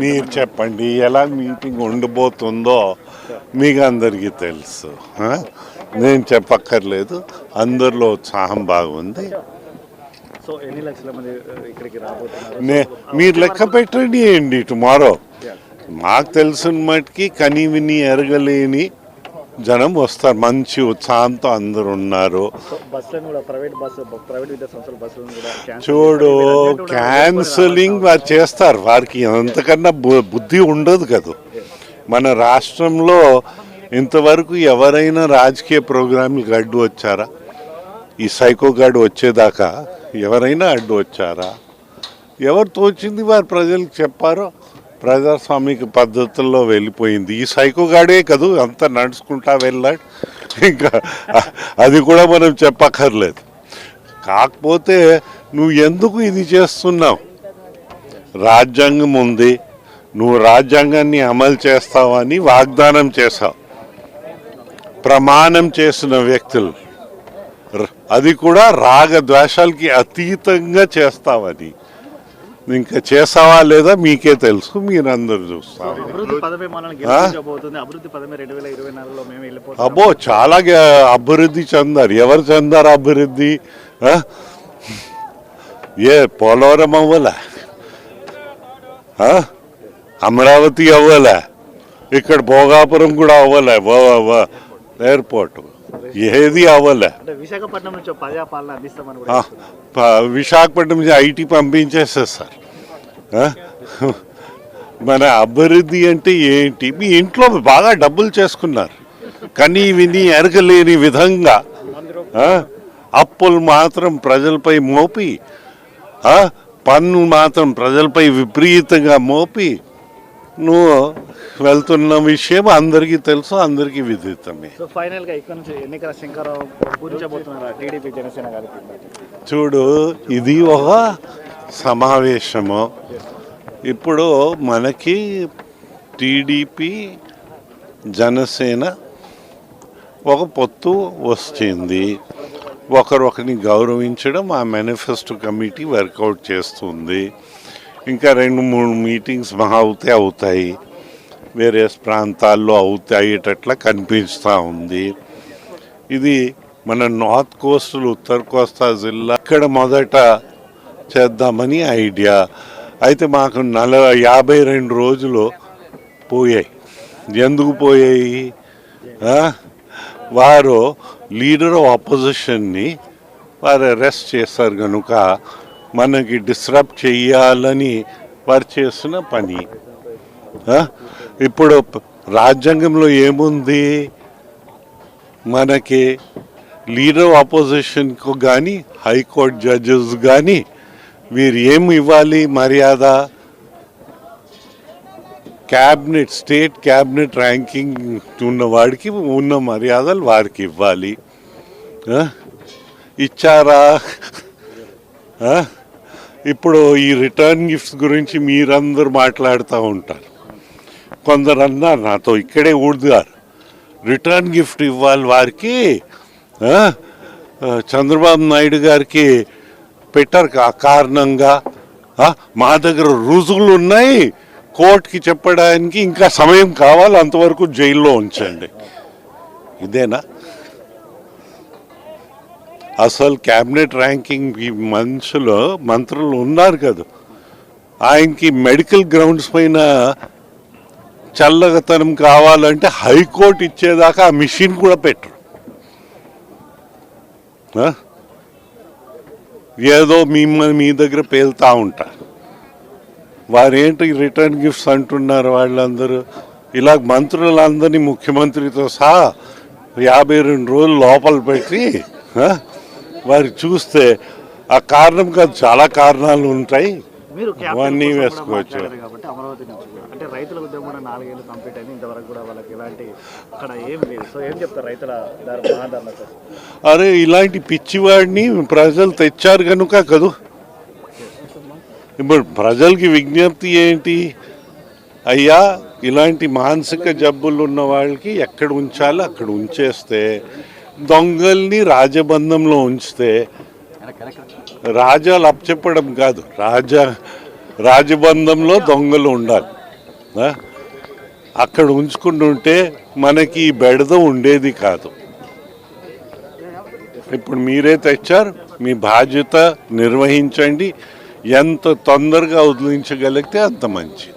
మీరు చెప్పండి ఎలా మీటింగ్ ఉండబోతుందో మీకు అందరికీ తెలుసు? నేను చెప్పక్కర్లేదు అందరిలో ఉత్సాహం బాగుంది. నే మీరు లెక్క పెట్టండి ఏంటి టుమారో. మాకు తెలిసిన మటుకి కని విని ఎరగలేని జనం వస్తారు మంచి ఉత్సాహంతో అందరు ఉన్నారు. చూడు క్యాన్సలింగ్ వారు చేస్తారు. వారికి అంతకన్నా బుద్ధి ఉండదు కదా. మన రాష్ట్రంలో ఇంతవరకు ఎవరైనా రాజకీయ ప్రోగ్రాంలకు అడ్డు వచ్చారా? ఈ సైకో గాడు వచ్చేదాకా ఎవరైనా అడ్డు వచ్చారా? ఎవరు తోచింది వారు ప్రజలకు చెప్పారో ప్రజాస్వామిక పద్ధతుల్లో వెళ్ళిపోయింది. ఈ సైకో గాడే కదూ? అంతా నడుచుకుంటా వెళ్ళాడు ఇంకా అది కూడా మనం చెప్పక్కర్లేదు. కాకపోతే నువ్వు ఎందుకు ఇది చేస్తున్నావు? రాజ్యాంగం ఉంది. నువ్వు రాజ్యాంగాన్ని అమలు చేస్తావని వాగ్దానం చేశావు. ప్రమాణం చేసిన వ్యక్తులు. అది కూడా రాగ ద్వేషాలకి అతీతంగా చేస్తావని. ఇంకా చేసావా లేదా మీకే తెలుసు మీరందరూ చూస్తాం అభివృద్ధి పదమే మనల్ని గెలిపించబోతుంది. అభివృద్ధి పదమే రెండు వేల ఇరవై నాలుగులో మేము వెళ్ళిపోతాం అబ్బో చాలా అభివృద్ధి చెందారు. ఎవరు చెందారు అభివృద్ధి? ఏ పోలవరం అవ్వలే? అమరావతి అవ్వలే? ఇక్కడ భోగాపురం కూడా అవ్వలే? ఎయిర్పోర్ట్ ఏది అవ్వలే విశాఖపట్నం నుంచి ఒక ప్రజా పాలన అందిస్తామని విశాఖపట్నం నుంచి ఐటీ పంపించేసేస్తారు? మన అభివృద్ధి అంటే ఏంటి మీ ఇంట్లో బాగా డబ్బులు చేసుకున్నారు కానీ విని ఎరగలేని విధంగా? అప్పులు మాత్రం ప్రజలపై మోపి? పన్ను మాత్రం ప్రజలపై విపరీతంగా మోపి నువ్వు వెళ్తున్న విషయం అందరికీ తెలుసు అందరికీ విదితమే. సో ఫైనల్గా ఇక్కడ నుంచి ఎన్నికల శంకరావు పూరించబోతున్నారు టీడీపీ జనసేన కలిపి చూడు ఇది ఒక సమావేశము. ఇప్పుడు మనకి టీడీపీ జనసేన ఒక పొత్తు వచ్చింది ఒకరొకరిని గౌరవించడం ఆ మేనిఫెస్టో కమిటీ వర్కౌట్ చేస్తుంది. ఇంకా రెండు మూడు మీటింగ్స్ మహా అవుతే అవుతాయి. వేరే ప్రాంతాల్లో అవుతాయేటట్లా కనిపిస్తూ ఉంది. ఇది మన నార్త్ కోస్టల్ ఉత్తర కోస్తా జిల్లా ఇక్కడ మొదట చేద్దామని ఐడియా. అయితే మాకు నల యాభై రెండు రోజులు పోయాయి. ఎందుకు పోయాయి? వారు లీడర్ ఆఫ్ ఆపోజిషన్ని వారు అరెస్ట్ చేశారు కనుక మనకి డిస్టర్బ్ చేయాలని వారు చేసిన పని. ఇప్పుడు రాజ్యాంగంలో ఏముంది? మనకి లీడర్ ఆపోజిషన్కు కానీ హైకోర్టు జడ్జెస్ కానీ వీరు ఏమి ఇవ్వాలి మర్యాద? క్యాబినెట్ స్టేట్ క్యాబినెట్ ర్యాంకింగ్ ఉన్నవాడికి ఉన్న మర్యాదలు వారికి ఇవ్వాలి. ఇచ్చారా? ఇప్పుడు ఈ రిటర్న్ గిఫ్ట్స్ గురించి మీరందరూ మాట్లాడుతూ ఉంటారు. కొందరు అన్నారు నాతో ఇక్కడే ఊడిదారు రిటర్న్ గిఫ్ట్ ఇవ్వాలి వారికి చంద్రబాబు నాయుడు గారికి పెట్టారు ఆ కారణంగా మా దగ్గర రుజువులు ఉన్నాయి కోర్టుకి చెప్పడానికి ఇంకా సమయం కావాలి అంతవరకు జైల్లో ఉంచండి. ఇదేనా? అసలు క్యాబినెట్ ర్యాంకింగ్ ఈ మనుషులు మంత్రులు ఉన్నారు కదా. ఆయనకి మెడికల్ గ్రౌండ్స్ పైన చల్లగతనం కావాలంటే హైకోర్టు ఇచ్చేదాకా ఆ మిషన్ కూడా పెట్టరు. ఏదో మిమ్మల్ని మీ దగ్గర పేలుతూ ఉంటారు వారేంటి రిటర్న్ గిఫ్ట్స్ అంటున్నారు వాళ్ళందరూ? ఇలా మంత్రులందరినీ ముఖ్యమంత్రితో సహా యాభై రెండు రోజులు లోపల పెట్టి వారు చూస్తే ఆ కారణం కాదు చాలా కారణాలు ఉంటాయి. మీరు అవన్నీ వేసుకోవచ్చు. కాబట్టి అమరావతి నుంచి అంటే రైతుల ఉద్యమం కూడా నాలుగేళ్ళు కంప్లీట్ అయింది. ఇంతవరకు కూడా వాళ్ళకి ఎలాంటి అక్కడ ఏం లేదు. సో ఏం చెప్తారు రైతుల అరే ఇలాంటి పిచ్చివాడిని ప్రజలు తెచ్చారు కనుక కదూ. ఇప్పుడు ప్రజలకి విజ్ఞప్తి ఏంటి? అయ్యా ఇలాంటి మానసిక జబ్బులు ఉన్న వాళ్ళకి ఎక్కడ ఉంచాలో అక్కడ ఉంచేస్తే దొంగల్ని రాజబంధంలో ఉంచితే రాజాలు అప్పచెప్పడం కాదు. రాజా రాజబంధంలో దొంగలు ఉండాలి. అక్కడ ఉంచుకుంటుంటే మనకి ఈ బెడద ఉండేది కాదు. ఇప్పుడు మీరే తెచ్చారు మీ బాధ్యత నిర్వహించండి. ఎంత తొందరగా వదిలించగలిగితే అంత మంచిది.